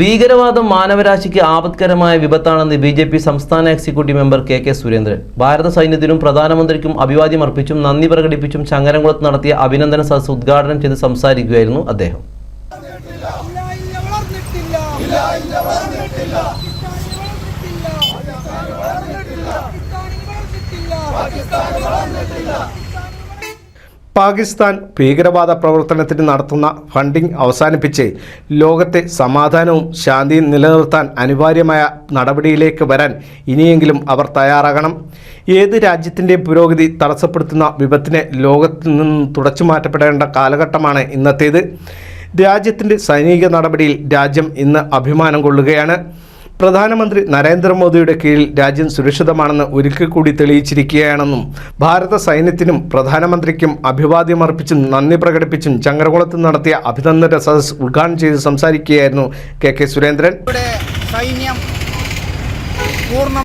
ഭീകരവാദം മാനവരാശിക്ക് ആപത്കരമായ വിപത്താണെന്ന് ബി ജെ പി സംസ്ഥാന executive member K K Surendran. ഭാരത സൈന്യത്തിനും പ്രധാനമന്ത്രിക്കും അഭിവാദ്യം അർപ്പിച്ചും നന്ദി പ്രകടിപ്പിച്ചും ചങ്ങരംകുളത്ത് നടത്തിയ അഭിനന്ദന സദസ് ഉദ്ഘാടനം ചെയ്ത് സംസാരിക്കുകയായിരുന്നു അദ്ദേഹം. പാകിസ്ഥാൻ ഭീകരവാദ പ്രവർത്തനത്തിന് നടത്തുന്ന ഫണ്ടിംഗ് അവസാനിപ്പിച്ച് ലോകത്തെ സമാധാനവും ശാന്തിയും നിലനിർത്താൻ അനിവാര്യമായ നടപടിയിലേക്ക് വരാൻ ഇനിയെങ്കിലും അവർ തയ്യാറാകണം. ഏത് രാജ്യത്തിന്റെ പുരോഗതി തടസ്സപ്പെടുത്തുന്ന വിപത്തിനെ ലോകത്തു നിന്നും തുടച്ചു മാറ്റപ്പെടേണ്ട കാലഘട്ടമാണ് ഇന്നത്തേത്. രാജ്യത്തിന്റെ സൈനിക നടപടിയിൽ രാജ്യം ഇന്ന് അഭിമാനം കൊള്ളുകയാണ്. പ്രധാനമന്ത്രി നരേന്ദ്രമോദിയുടെ കീഴിൽ രാജ്യം സുരക്ഷിതമാണെന്ന് ഒരിക്കൽ കൂടി തെളിയിച്ചിരിക്കുകയാണെന്നും ഭാരത സൈന്യത്തിനും പ്രധാനമന്ത്രിക്കും അഭിവാദ്യമർപ്പിച്ചും നന്ദി പ്രകടിപ്പിച്ചും ചങ്ങരകുളത്ത് നടത്തിയ അഭിനന്ദന സദസ് ഉദ്ഘാടനം ചെയ്ത് സംസാരിക്കുകയായിരുന്നു കെ കെ സുരേന്ദ്രൻ. സൈന്യം